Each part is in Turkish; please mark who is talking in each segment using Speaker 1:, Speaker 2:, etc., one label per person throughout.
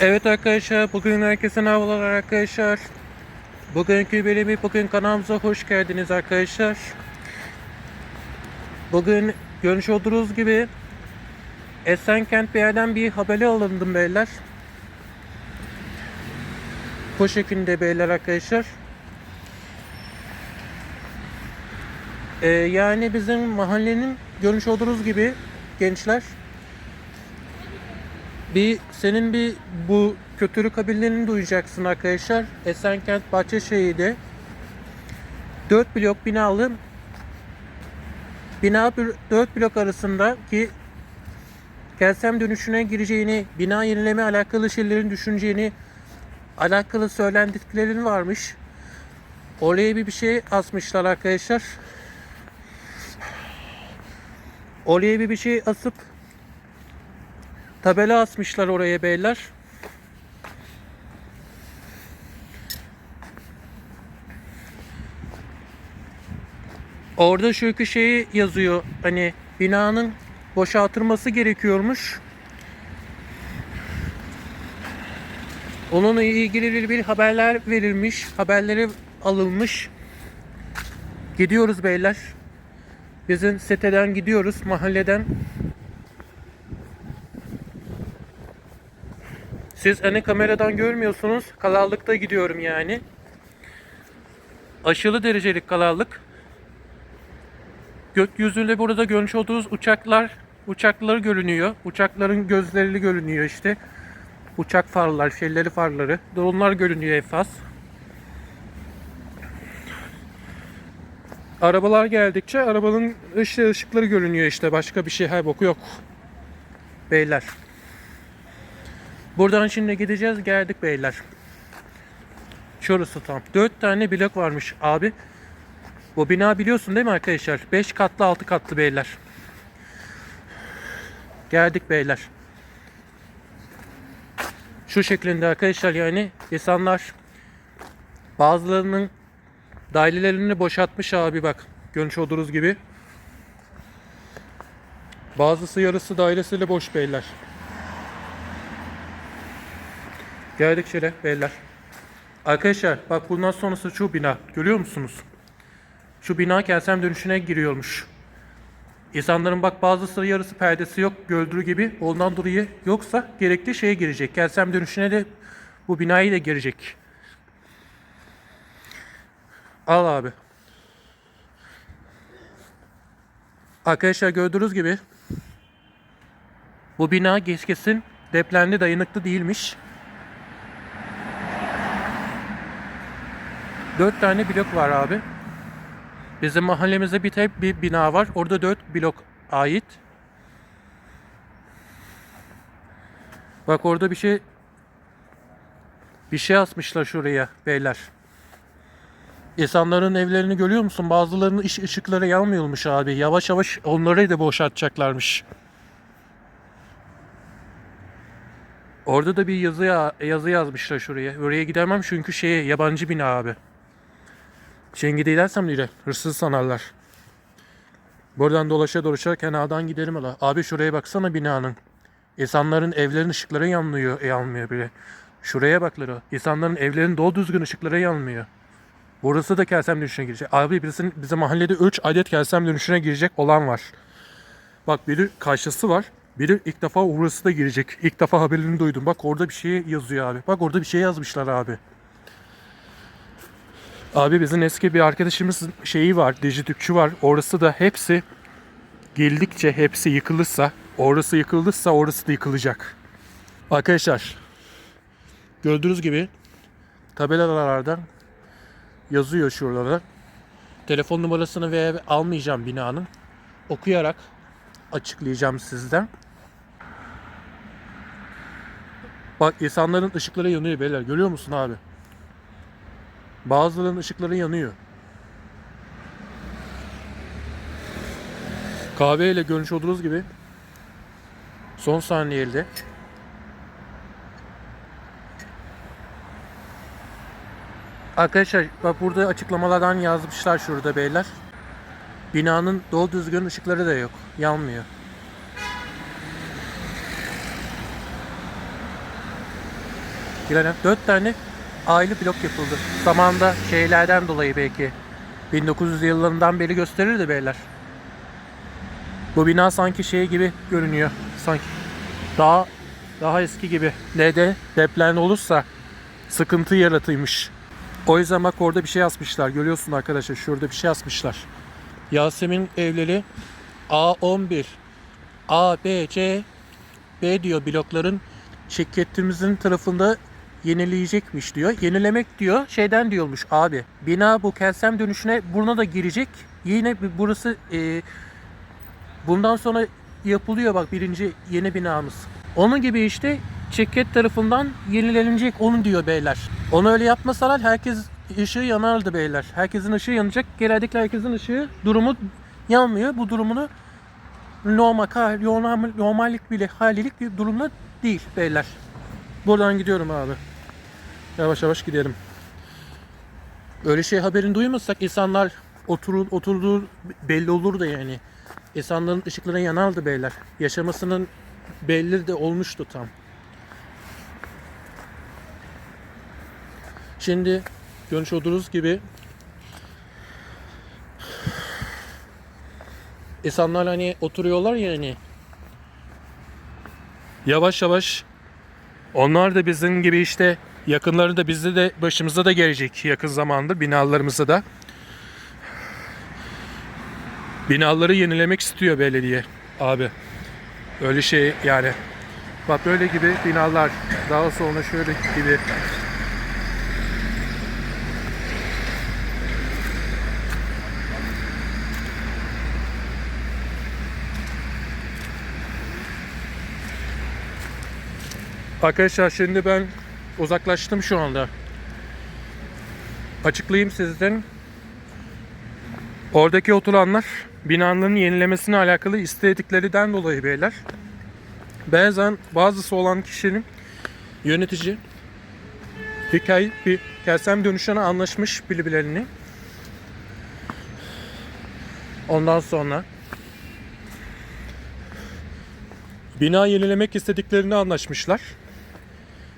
Speaker 1: Evet arkadaşlar bugün herkese merhabalar arkadaşlar. Bugünkü bölümü bugün kanalımıza hoş geldiniz arkadaşlar. Bugün görmüş olduğunuz gibi Esenkent bir yerden bir haberi alındım beyler. Bu şekilde beyler arkadaşlar. Ee, yani bizim mahallenin görmüş olduğunuz gibi gençler bir senin bir bu kötülük haberlerini duyacaksın arkadaşlar. Esenkent Bahçeşehir'de 4 blok binalı bina 4 blok arasında ki Kelsem dönüşüne gireceğini, bina yenileme alakalı şeylerin düşüneceğini alakalı söylendiklerin varmış. Oraya bir bir şey asmışlar arkadaşlar. Oraya bir bir şey asıp Tabela asmışlar oraya beyler. Orada şu iki şeyi yazıyor. Hani binanın boşaltılması gerekiyormuş. Onunla ilgili bir haberler verilmiş. Haberleri alınmış. Gidiyoruz beyler. Bizim siteden gidiyoruz mahalleden. Siz hani kameradan görmüyorsunuz. Kalallıkta gidiyorum yani. Aşılı derecelik kalallık. Gökyüzünde burada görmüş olduğunuz uçaklar, uçakları görünüyor. Uçakların gözleri görünüyor işte. Uçak farlar, şeyleri farları. Onlar görünüyor enfaz. Arabalar geldikçe arabanın ışığı ışıkları görünüyor işte. Başka bir şey her boku yok. Beyler. Buradan şimdi gideceğiz. Geldik beyler. Şurası tam. 4 tane blok varmış abi. Bu bina biliyorsun değil mi arkadaşlar? 5 katlı 6 katlı beyler. Geldik beyler. Şu şeklinde arkadaşlar yani insanlar bazılarının dairelerini boşaltmış abi bak. Görmüş olduğunuz gibi. Bazısı yarısı dairesiyle boş beyler. Geldik şöyle beyler. Arkadaşlar bak bundan sonrası şu bina. Görüyor musunuz? Şu bina Kelsem dönüşüne giriyormuş. İnsanların bak bazısı yarısı perdesi yok gördüğü gibi. Ondan dolayı yoksa gerekli şeye girecek. Kelsem dönüşüne de bu binayı da girecek. Al abi. Arkadaşlar gördüğünüz gibi bu bina geç kesin depremde dayanıklı değilmiş. Dört tane blok var abi. Bizim mahallemizde bir tek bir bina var. Orada dört blok ait. Bak orada bir şey bir şey asmışlar şuraya beyler. İnsanların evlerini görüyor musun? Bazılarının iş ışıkları yanmıyormuş abi. Yavaş yavaş onları da boşaltacaklarmış. Orada da bir yazı ya- yazı yazmışlar şuraya. Oraya gidemem çünkü şeye yabancı bina abi. Şengi'de gidersem diye hırsız sanarlar. Buradan dolaşa dolaşa kenardan giderim ala. Abi şuraya baksana binanın. İnsanların evlerin ışıkları yanmıyor, yanmıyor bile. Şuraya bak Lero. İnsanların evlerin doğru düzgün ışıkları yanmıyor. Burası da kelsem dönüşüne girecek. Abi birisinin bize mahallede 3 adet kelsem dönüşüne girecek olan var. Bak biri karşısı var. Biri ilk defa burası da girecek. İlk defa haberini duydum. Bak orada bir şey yazıyor abi. Bak orada bir şey yazmışlar abi. Abi bizim eski bir arkadaşımız şeyi var, dijitürkçü var. Orası da hepsi geldikçe hepsi yıkılırsa, orası yıkılırsa orası da yıkılacak. Arkadaşlar gördüğünüz gibi tabelalardan yazıyor şuralara. Telefon numarasını ve almayacağım binanın. Okuyarak açıklayacağım sizden. Bak insanların ışıkları yanıyor beyler. Görüyor musun abi? Bazılarının ışıkları yanıyor. Kahve ile görmüş olduğunuz gibi son saniyede Arkadaşlar bak burada açıklamalardan yazmışlar şurada beyler. Binanın doğru düzgün ışıkları da yok. Yanmıyor. girene 4 tane aile blok yapıldı. Zamanında şeylerden dolayı belki 1900 yıllarından beri gösterirdi beyler. Bu bina sanki şey gibi görünüyor. Sanki daha daha eski gibi. N'de deprem olursa sıkıntı yaratıymış. O yüzden bak orada bir şey yazmışlar. Görüyorsun arkadaşlar şurada bir şey yazmışlar. Yasemin evleri A11 A, B, C, B diyor blokların şirketimizin tarafında yenileyecekmiş diyor. Yenilemek diyor şeyden diyormuş abi. Bina bu kentsel dönüşüne buna da girecek. Yine burası e, bundan sonra yapılıyor bak birinci yeni binamız. Onun gibi işte şirket tarafından yenilenecek onu diyor beyler. Onu öyle yapmasalar herkes ışığı yanardı beyler. Herkesin ışığı yanacak. Genellikle herkesin ışığı durumu yanmıyor. Bu durumunu normal, normallik bile halilik bir durumda değil beyler. Buradan gidiyorum abi. Yavaş yavaş gidelim. Öyle şey haberini duymasak insanlar oturur, oturduğu belli olur da yani. İnsanların ışıkları yanardı beyler. Yaşamasının belli de olmuştu tam. Şimdi görmüş olduğunuz gibi insanlar hani oturuyorlar ya hani yavaş yavaş onlar da bizim gibi işte yakınları da bizde de başımıza da gelecek yakın zamanda binalarımıza da. Binaları yenilemek istiyor belediye abi. Öyle şey yani. Bak böyle gibi binalar daha sonra şöyle gibi Arkadaşlar şimdi ben uzaklaştım şu anda. Açıklayayım sizden. Oradaki oturanlar binaların yenilemesine alakalı istediklerinden dolayı beyler. Bazen bazısı olan kişinin yönetici hikaye bir kelsem dönüşene anlaşmış birbirlerini. Ondan sonra bina yenilemek istediklerini anlaşmışlar.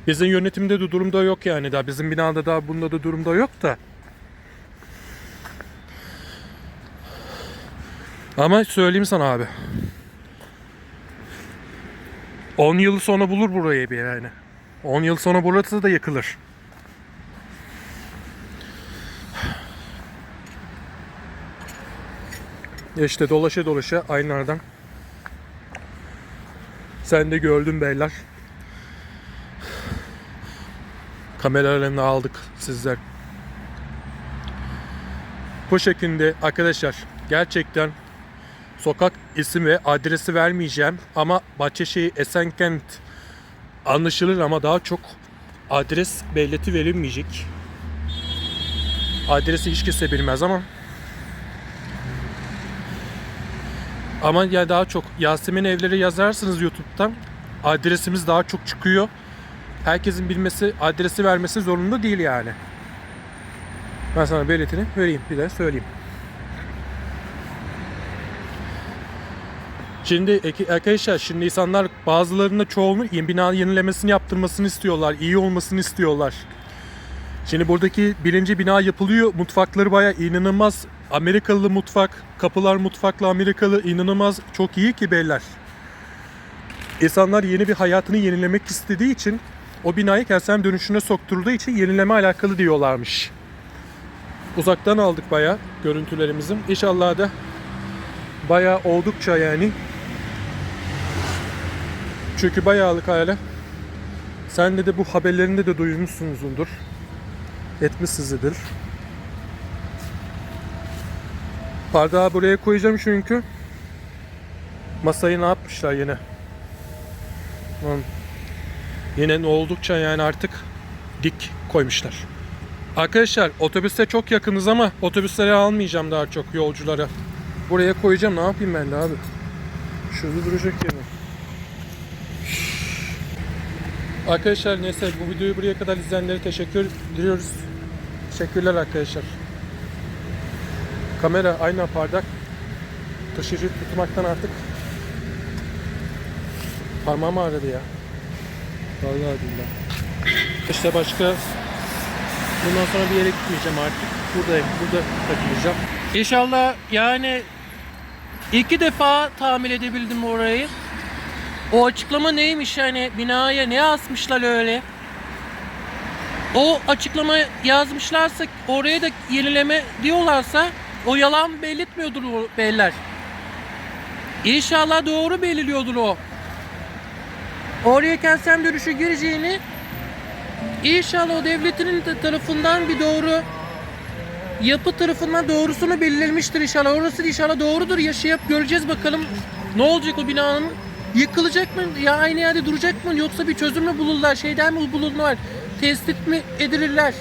Speaker 1: Bizim yönetimde de durumda yok yani daha bizim binada daha bunda da durumda yok da. Ama söyleyeyim sana abi. 10 yıl sonra bulur burayı bir yani. 10 yıl sonra burası da yakılır. İşte dolaşa dolaşa aynılardan. Sen de gördün beyler. Kameralarını aldık sizler. Bu şekilde arkadaşlar gerçekten sokak isim ve adresi vermeyeceğim ama Bahçeşehir Esenkent anlaşılır ama daha çok adres belleti verilmeyecek. Adresi hiç kimse bilmez ama ama ya daha çok Yasemin evleri yazarsınız YouTube'dan adresimiz daha çok çıkıyor. Herkesin bilmesi, adresi vermesi zorunda değil yani. Ben sana belirtini vereyim bir de söyleyeyim. Şimdi arkadaşlar şimdi insanlar bazılarında çoğunu bina yenilemesini yaptırmasını istiyorlar. iyi olmasını istiyorlar. Şimdi buradaki birinci bina yapılıyor. Mutfakları bayağı inanılmaz. Amerikalı mutfak, kapılar mutfaklı Amerikalı inanılmaz çok iyi ki beyler. İnsanlar yeni bir hayatını yenilemek istediği için o binayı kentsel dönüşüne sokturduğu için yenileme alakalı diyorlarmış. Uzaktan aldık bayağı görüntülerimizi. İnşallah da bayağı oldukça yani. Çünkü bayağılık hala. Sen de, de bu haberlerinde de duymuşsunuzdur. Etmişsizdir. Bardağı buraya koyacağım çünkü masayı ne yapmışlar yine. Lan, Yine oldukça yani artık dik koymuşlar. Arkadaşlar otobüste çok yakınız ama otobüslere almayacağım daha çok yolculara. Buraya koyacağım ne yapayım ben de abi. Şurada duracak yerine. Arkadaşlar neyse bu videoyu buraya kadar izleyenlere teşekkür ediyoruz. Teşekkürler arkadaşlar. Kamera aynı bardak. Taşıyıcı tutmaktan artık parmağım ağrıdı ya. Vallahi billahi. İşte başka bundan sonra bir yere gitmeyeceğim artık. Buradayım. Burada takılacağım. İnşallah yani iki defa tamir edebildim orayı. O açıklama neymiş yani binaya ne asmışlar öyle? O açıklama yazmışlarsa oraya da yenileme diyorlarsa o yalan belirtmiyordur o beyler. İnşallah doğru belirliyordur o. Oraya kentsel dönüşü gireceğini İnşallah o devletinin de tarafından bir doğru yapı tarafından doğrusunu belirlenmiştir inşallah. Orası inşallah doğrudur. Yaşayıp göreceğiz bakalım. Ne olacak o binanın? Yıkılacak mı? Ya aynı yerde duracak mı? Yoksa bir çözüm mü bulurlar? Şeyden mi bulurlar? Tespit mi edilirler?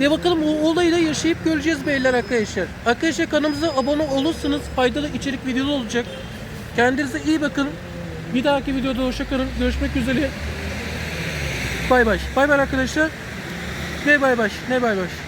Speaker 1: Ve bakalım o olayı da yaşayıp göreceğiz beyler arkadaşlar. Arkadaşlar kanalımıza abone olursanız faydalı içerik videoları olacak. Kendinize iyi bakın. Bir dahaki videoda hoşçakalın. Görüşmek üzere. Bay bay. Bay bay arkadaşlar. Ne bay bay. Ne bay bay.